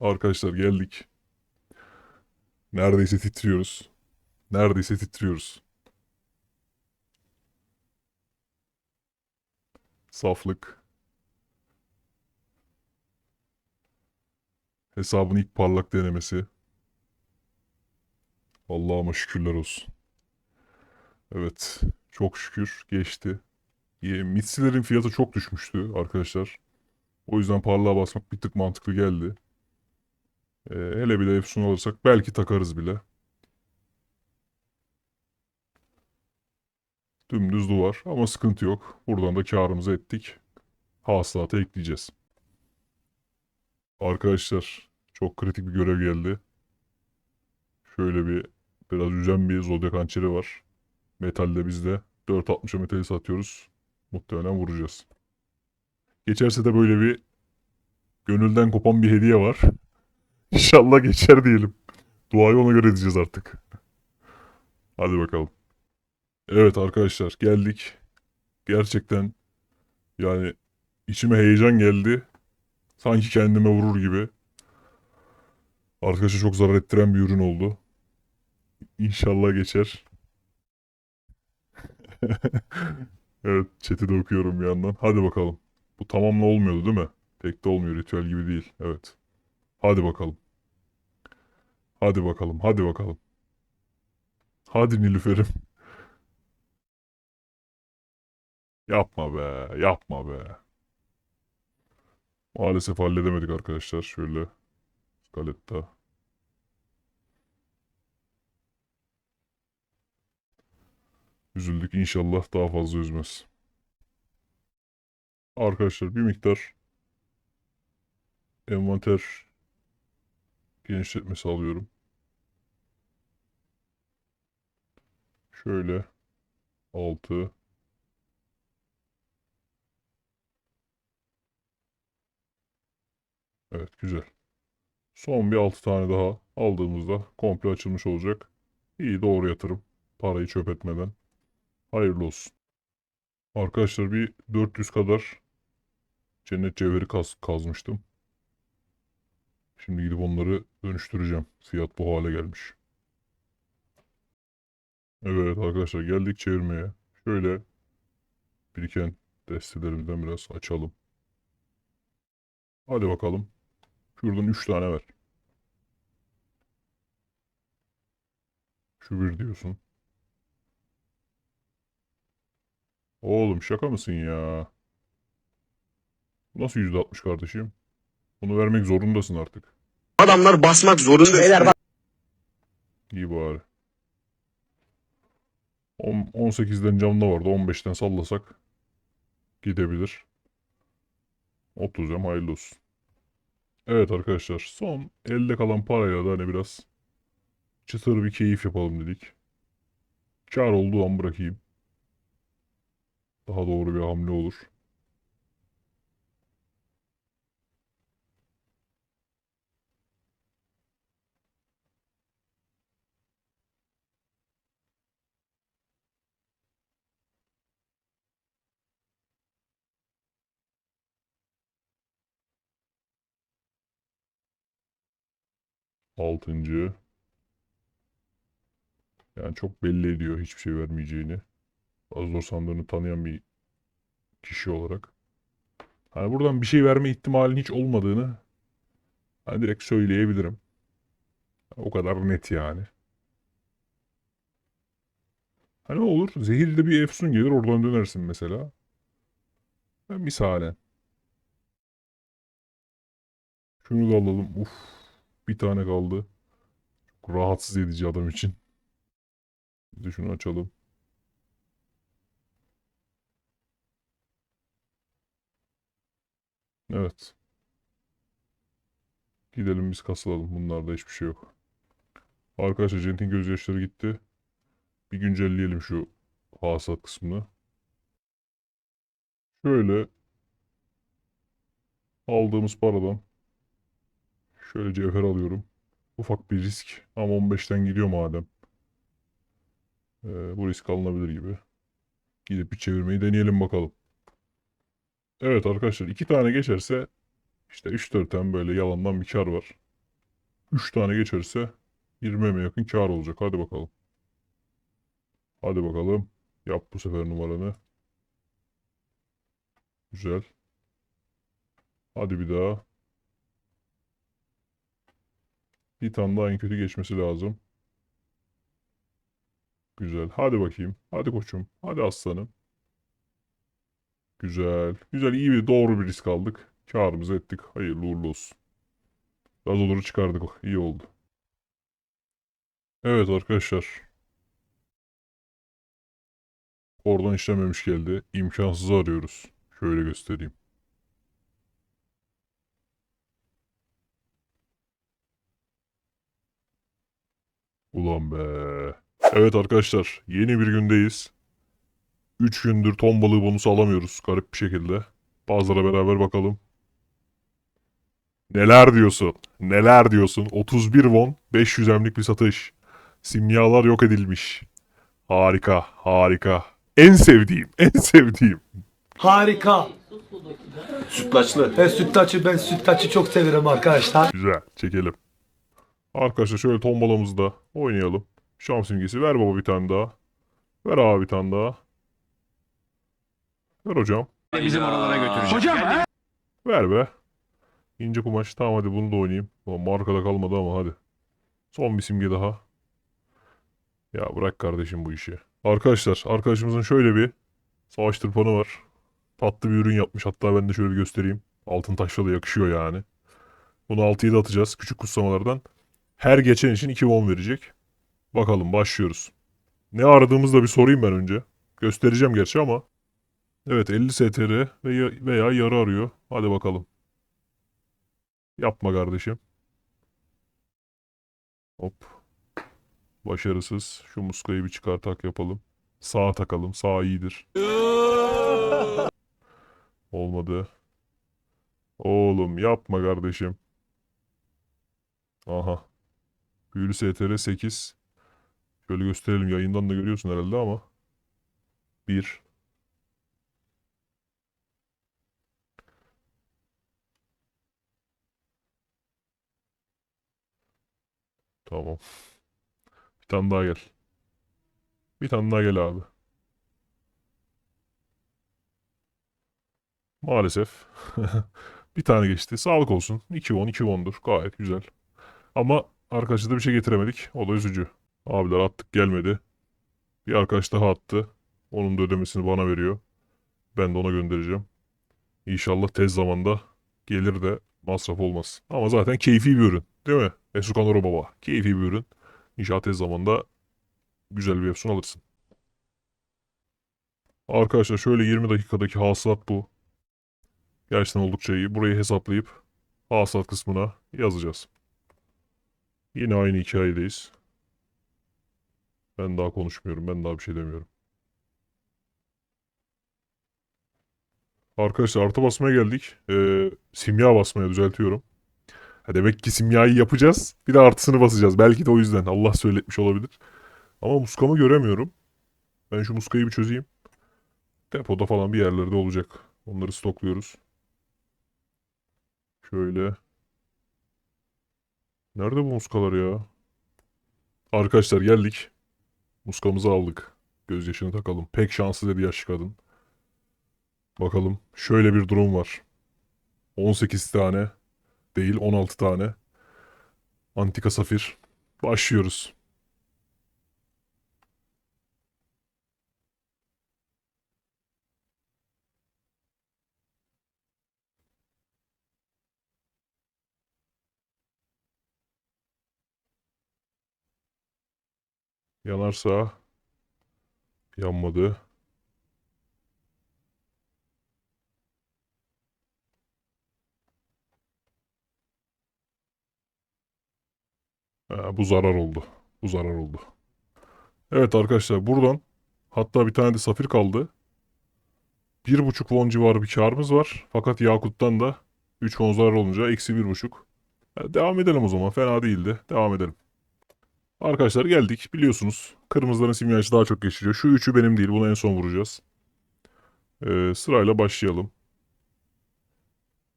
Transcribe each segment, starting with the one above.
Arkadaşlar geldik. Neredeyse titriyoruz. Neredeyse titriyoruz. Saflık. Hesabın ilk parlak denemesi. Allah'ıma şükürler olsun. Evet. Çok şükür geçti. Mitsilerin fiyatı çok düşmüştü arkadaşlar. O yüzden parlağa basmak bir tık mantıklı geldi. Ee, hele bir de Efsun alırsak belki takarız bile. Dümdüz duvar ama sıkıntı yok. Buradan da karımızı ettik. Hasılata ekleyeceğiz. Arkadaşlar çok kritik bir görev geldi. Şöyle bir biraz üzen bir zodyak hançeri var. Metalde bizde 4.60'a metali satıyoruz. Muhtemelen vuracağız. Geçerse de böyle bir gönülden kopan bir hediye var. İnşallah geçer diyelim. Duayı ona göre edeceğiz artık. Hadi bakalım. Evet arkadaşlar geldik. Gerçekten yani içime heyecan geldi. Sanki kendime vurur gibi. Arkadaşa çok zarar ettiren bir ürün oldu. İnşallah geçer. Evet chat'i de okuyorum bir yandan. Hadi bakalım. Bu tamamla olmuyordu değil mi? Tek de olmuyor. Ritüel gibi değil. Evet. Hadi bakalım. Hadi bakalım. Hadi bakalım. Hadi Nilüfer'im. Yapma be. Yapma be. Maalesef halledemedik arkadaşlar. Şöyle. Skaletta. Üzüldük. İnşallah daha fazla üzmez. Arkadaşlar bir miktar envanter genişletmesi alıyorum. Şöyle 6 Evet güzel. Son bir 6 tane daha aldığımızda komple açılmış olacak. İyi doğru yatırım. Parayı çöp etmeden. Hayırlı olsun. Arkadaşlar bir 400 kadar cennet cevheri kaz kazmıştım. Şimdi gidip onları dönüştüreceğim. Fiyat bu hale gelmiş. Evet arkadaşlar geldik çevirmeye. Şöyle biriken destelerimizden biraz açalım. Hadi bakalım. Şuradan 3 tane ver. Şu bir diyorsun. Oğlum şaka mısın ya? Nasıl %60 kardeşim? Bunu vermek zorundasın artık. Adamlar basmak zorunda. Beyler bak İyi bari. On- 18'den camda vardı. 15'ten sallasak gidebilir. 30 yam hayırlı olsun. Evet arkadaşlar son elde kalan parayla da hani biraz çıtır bir keyif yapalım dedik. Kar olduğu an bırakayım. Daha doğru bir hamle olur. Altıncı. Yani çok belli ediyor hiçbir şey vermeyeceğini. Azor sandığını tanıyan bir kişi olarak. Hani buradan bir şey verme ihtimalinin hiç olmadığını hani direkt söyleyebilirim. O kadar net yani. Hani olur zehirli bir efsun gelir oradan dönersin mesela. Ben misalen. Şunu da alalım. Uf. Bir tane kaldı. Çok rahatsız edici adam için. Bir de şunu açalım. Evet. Gidelim biz kasılalım. Bunlarda hiçbir şey yok. Arkadaşlar Cent'in gözyaşları gitti. Bir güncelleyelim şu hasat kısmını. Şöyle aldığımız paradan şöyle cevher alıyorum. Ufak bir risk ama 15'ten gidiyor madem. Ee, bu risk alınabilir gibi. Gidip bir çevirmeyi deneyelim bakalım. Evet arkadaşlar iki tane geçerse işte 3-4 tane böyle yalandan bir kar var. 3 tane geçerse 20'ye yakın kar olacak. Hadi bakalım. Hadi bakalım. Yap bu sefer numaranı. Güzel. Hadi bir daha. Bir tane daha en kötü geçmesi lazım. Güzel. Hadi bakayım. Hadi koçum. Hadi aslanım. Güzel. Güzel. iyi bir doğru bir risk aldık. Kârımızı ettik. Hayırlı uğurlu olsun. Biraz oluru çıkardık. İyi oldu. Evet arkadaşlar. Oradan işlememiş geldi. İmkansızı arıyoruz. Şöyle göstereyim. Ulan be. Evet arkadaşlar. Yeni bir gündeyiz. 3 gündür ton balığı bonusu alamıyoruz. Garip bir şekilde. Bazılara beraber bakalım. Neler diyorsun? Neler diyorsun? 31 won 500 emlik bir satış. Simyalar yok edilmiş. Harika, harika. En sevdiğim, en sevdiğim. Harika. Sütlaçlı. Ben sütlaçı ben sütlaçı çok severim arkadaşlar. Güzel, çekelim. Arkadaşlar şöyle tombalamızda oynayalım. Şam simgesi ver baba bir tane daha. Ver abi bir tane daha. Ver hocam. bizim oralara götürecek. Hocam Ver be. İnce kumaş. Tamam hadi bunu da oynayayım. Ulan markada kalmadı ama hadi. Son bir simge daha. Ya bırak kardeşim bu işi. Arkadaşlar arkadaşımızın şöyle bir savaş tırpanı var. Tatlı bir ürün yapmış. Hatta ben de şöyle bir göstereyim. Altın taşla da yakışıyor yani. Bunu 6'ya da atacağız. Küçük kutsamalardan. Her geçen için 2 won verecek. Bakalım başlıyoruz. Ne aradığımızı da bir sorayım ben önce. Göstereceğim gerçi ama. Evet 50 STR veya, veya yarı arıyor. Hadi bakalım. Yapma kardeşim. Hop. Başarısız. Şu muskayı bir çıkartak yapalım. Sağa takalım. Sağ iyidir. Olmadı. Oğlum yapma kardeşim. Aha. Büyülü STR 8. Şöyle gösterelim. Yayından da görüyorsun herhalde ama. 1. Tamam. Bir tane daha gel. Bir tane daha gel abi. Maalesef. Bir tane geçti. Sağlık olsun. 2-10, 2-10'dur. Gayet güzel. Ama arkadaşa da bir şey getiremedik. O da üzücü. Abiler attık gelmedi. Bir arkadaş daha attı. Onun da ödemesini bana veriyor. Ben de ona göndereceğim. İnşallah tez zamanda gelir de masraf olmaz. Ama zaten keyfi bir ürün. Değil mi? Esukanoro Baba. Keyfi bir ürün. İnşallah tez zamanda güzel bir efsun alırsın. Arkadaşlar şöyle 20 dakikadaki hasılat bu. Gerçekten oldukça iyi. Burayı hesaplayıp hasılat kısmına yazacağız. Yine aynı hikayedeyiz. Ben daha konuşmuyorum. Ben daha bir şey demiyorum. Arkadaşlar artı basmaya geldik. Ee, simya basmaya düzeltiyorum. Ha demek ki simyayı yapacağız. Bir de artısını basacağız. Belki de o yüzden. Allah söyletmiş olabilir. Ama muskamı göremiyorum. Ben şu muskayı bir çözeyim. Depoda falan bir yerlerde olacak. Onları stokluyoruz. Şöyle. Nerede bu muskalar ya? Arkadaşlar geldik. Muskamızı aldık. Gözyaşını takalım. Pek şanslı dedi yaşlı kadın. Bakalım. Şöyle bir durum var. 18 tane değil 16 tane. Antika safir. Başlıyoruz. Yanarsa yanmadı. Ha, bu zarar oldu. Bu zarar oldu. Evet arkadaşlar buradan hatta bir tane de safir kaldı. 1.5 won civarı bir karımız var. Fakat Yakut'tan da 3 won zarar olunca eksi 1.5. Ha, devam edelim o zaman. Fena değildi. Devam edelim. Arkadaşlar geldik. Biliyorsunuz kırmızıların simyacı daha çok geçiriyor. Şu üçü benim değil. Bunu en son vuracağız. Ee, sırayla başlayalım.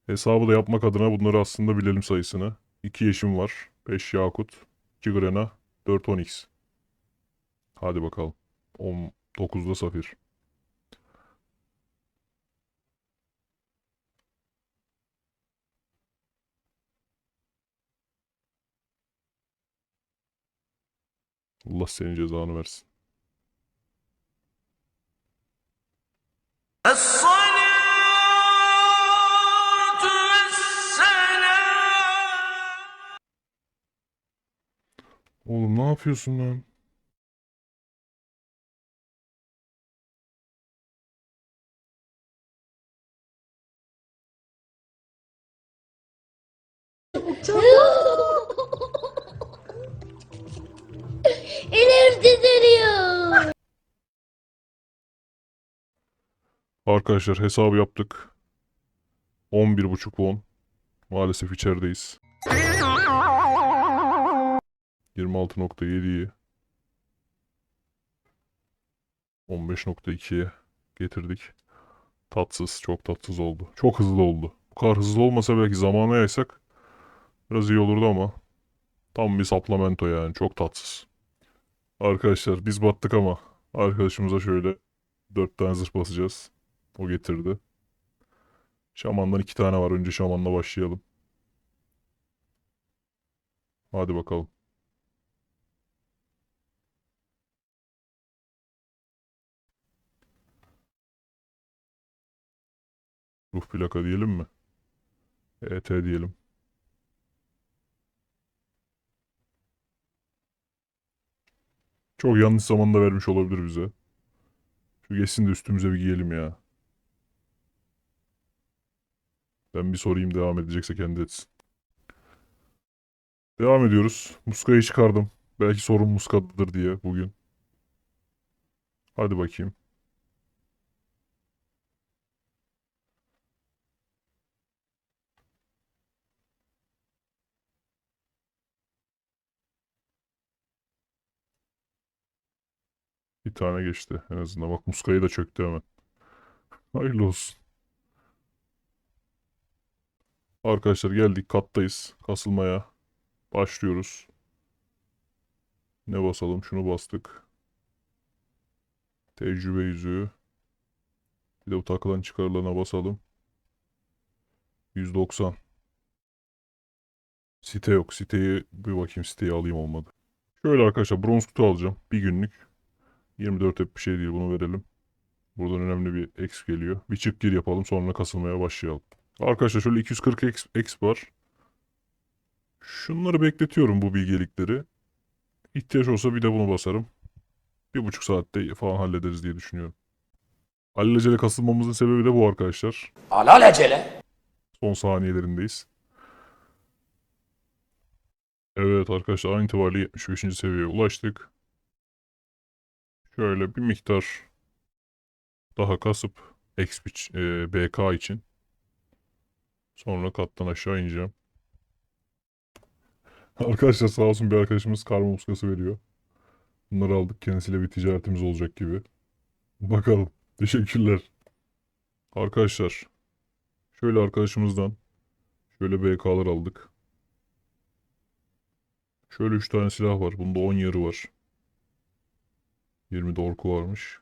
Hesabı da yapmak adına bunları aslında bilelim sayısını. 2 yeşim var. 5 Yakut, 2 Grena, 4 Onyx. Hadi bakalım. 19'da Safir. Allah senin cezanı versin. Oğlum ne yapıyorsun lan? Elim titriyor. Arkadaşlar hesabı yaptık. 11.5 won. Maalesef içerideyiz. 26.7'yi 15.2'ye getirdik. Tatsız, çok tatsız oldu. Çok hızlı oldu. Bu kadar hızlı olmasa belki zamana yaysak biraz iyi olurdu ama tam bir saplamento yani. Çok tatsız. Arkadaşlar biz battık ama arkadaşımıza şöyle 4 tane zırh basacağız. O getirdi. Şamandan iki tane var. Önce şamanla başlayalım. Hadi bakalım. Ruh plaka diyelim mi? ET diyelim. Çok yanlış zamanda vermiş olabilir bize. Şu geçsin de üstümüze bir giyelim ya. Ben bir sorayım devam edecekse kendi etsin. Devam ediyoruz. Muska'yı çıkardım. Belki sorun Muska'dadır diye bugün. Hadi bakayım. Bir tane geçti en azından. Bak Muska'yı da çöktü hemen. Hayırlı olsun. Arkadaşlar geldik kattayız. Kasılmaya başlıyoruz. Ne basalım? Şunu bastık. Tecrübe yüzüğü. Bir de bu takılan çıkarılana basalım. 190. Site yok. Siteyi bir bakayım siteyi alayım olmadı. Şöyle arkadaşlar bronz kutu alacağım. Bir günlük. 24 hep bir şey değil bunu verelim. Buradan önemli bir X geliyor. Bir çık gir yapalım sonra kasılmaya başlayalım. Arkadaşlar şöyle 240 X, X var. Şunları bekletiyorum bu bilgelikleri. İhtiyaç olsa bir de bunu basarım. Bir buçuk saatte falan hallederiz diye düşünüyorum. Alelacele kasılmamızın sebebi de bu arkadaşlar. Alelacele. Son saniyelerindeyiz. Evet arkadaşlar an itibariyle 75. seviyeye ulaştık. Şöyle bir miktar daha kasıp XP, e, BK için sonra kattan aşağı ineceğim. Arkadaşlar sağ olsun bir arkadaşımız karma muskası veriyor. Bunları aldık kendisiyle bir ticaretimiz olacak gibi. Bakalım. Teşekkürler. Arkadaşlar şöyle arkadaşımızdan şöyle BK'lar aldık. Şöyle 3 tane silah var. Bunda 10 yarı var. 20 de orku varmış.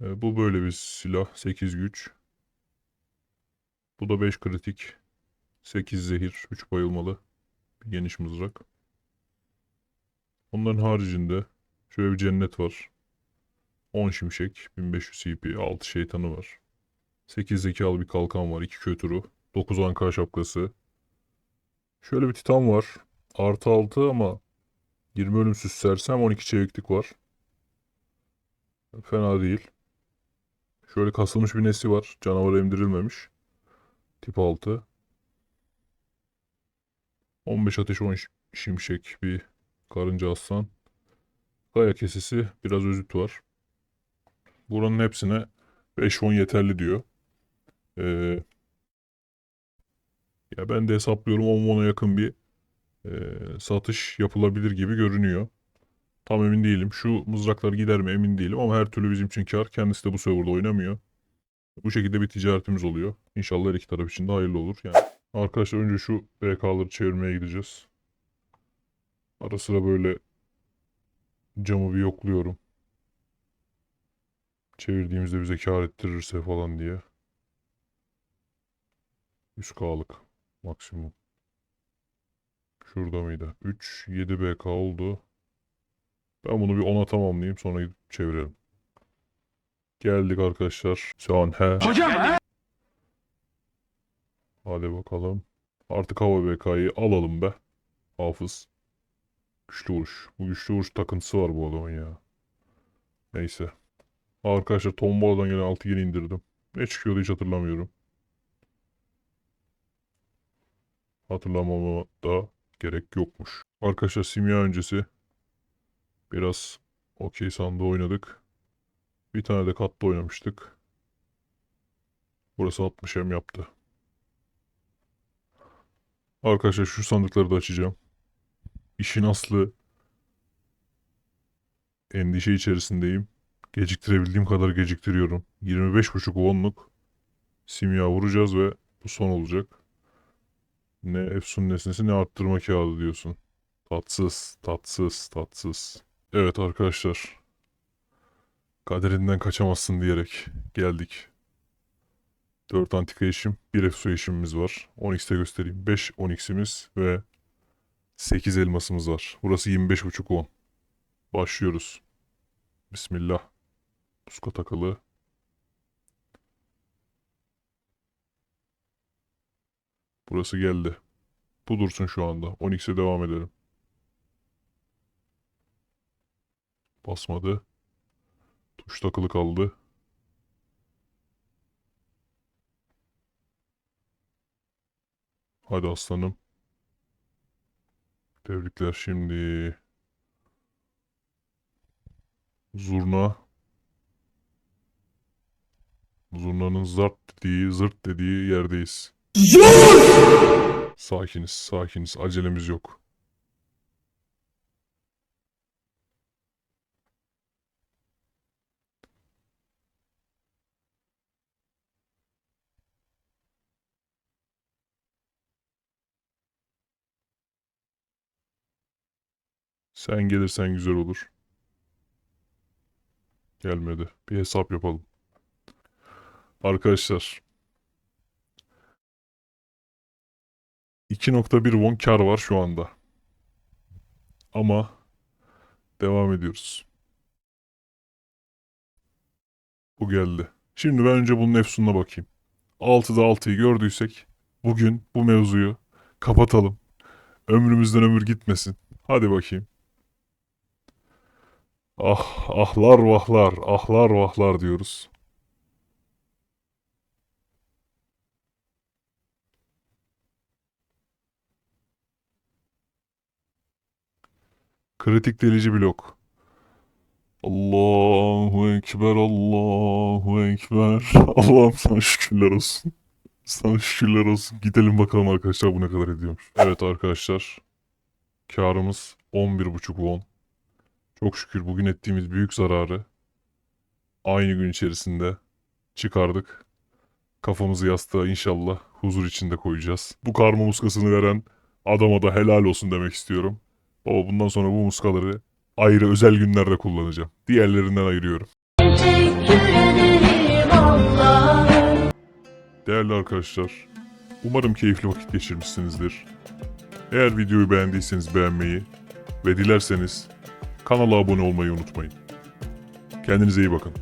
E, bu böyle bir silah. 8 güç. Bu da 5 kritik. 8 zehir. 3 bayılmalı. Bir geniş mızrak. Onların haricinde şöyle bir cennet var. 10 şimşek. 1500 CP. 6 şeytanı var. 8 zekalı bir kalkan var. 2 kötürü. 9 anka şapkası. Şöyle bir titan var. Artı 6 ama 20 ölümsüz sersem 12 çeviklik var. Fena değil. Şöyle kasılmış bir nesi var. Canavar emdirilmemiş. Tip 6. 15 ateş 10 şi- şimşek bir karınca aslan. Kaya kesesi biraz özüt var. Buranın hepsine 5-10 yeterli diyor. Ee, ya ben de hesaplıyorum 10 won'a yakın bir e, satış yapılabilir gibi görünüyor. Tam emin değilim. Şu mızraklar gider mi emin değilim ama her türlü bizim için kar. Kendisi de bu serverda oynamıyor. Bu şekilde bir ticaretimiz oluyor. İnşallah her iki taraf için de hayırlı olur. Yani arkadaşlar önce şu BK'ları çevirmeye gideceğiz. Ara sıra böyle camı bir yokluyorum. Çevirdiğimizde bize kar ettirirse falan diye. 100K'lık maksimum. Şurada mıydı? 3, 7 BK oldu. Ben bunu bir 10'a tamamlayayım sonra gidip çevirelim. Geldik arkadaşlar. Şu an he. Hocam Hadi bakalım. Artık hava BK'yı alalım be. Hafız. Güçlü vuruş. Bu güçlü vuruş takıntısı var bu adamın ya. Neyse. Arkadaşlar tomboladan gelen 6 yeni indirdim. Ne çıkıyordu hiç hatırlamıyorum. Hatırlamama da gerek yokmuş. Arkadaşlar simya öncesi biraz okey sandığı oynadık. Bir tane de katta oynamıştık. Burası 60 hem yaptı. Arkadaşlar şu sandıkları da açacağım. İşin aslı endişe içerisindeyim. Geciktirebildiğim kadar geciktiriyorum. 25.5 wonluk simya vuracağız ve bu son olacak. Ne efsun nesnesi ne arttırma kağıdı diyorsun. Tatsız, tatsız, tatsız. Evet arkadaşlar. Kaderinden kaçamazsın diyerek geldik. 4 antika işim, 1 efsu işimimiz var. 10x'te göstereyim. 5 10x'imiz ve 8 elmasımız var. Burası 25.5 won. Başlıyoruz. Bismillah. Muska takılı. Burası geldi. Bu dursun şu anda. 10x'e devam edelim. Basmadı. Tuş takılı kaldı. Hadi aslanım. Tebrikler şimdi. Zurna. Zurnanın zart dediği, zırt dediği yerdeyiz. Sakiniz, sakiniz. Acelemiz yok. Sen gelirsen güzel olur. Gelmedi. Bir hesap yapalım. Arkadaşlar. 2.1 won kar var şu anda. Ama devam ediyoruz. Bu geldi. Şimdi ben önce bunun efsununa bakayım. 6'da 6'yı gördüysek bugün bu mevzuyu kapatalım. Ömrümüzden ömür gitmesin. Hadi bakayım. Ah, ahlar vahlar, ahlar vahlar diyoruz. Kritik delici blok. Allahu Ekber, Allahu Ekber. Allah'ım sana şükürler olsun. Sana şükürler olsun. Gidelim bakalım arkadaşlar bu ne kadar ediyormuş. Evet arkadaşlar. Karımız 11.5 won. Çok şükür bugün ettiğimiz büyük zararı aynı gün içerisinde çıkardık. Kafamızı yastığa inşallah huzur içinde koyacağız. Bu karma muskasını veren adama da helal olsun demek istiyorum. Baba bundan sonra bu muskaları ayrı özel günlerde kullanacağım. Diğerlerinden ayırıyorum. Değerli arkadaşlar, umarım keyifli vakit geçirmişsinizdir. Eğer videoyu beğendiyseniz beğenmeyi ve dilerseniz kanala abone olmayı unutmayın. Kendinize iyi bakın.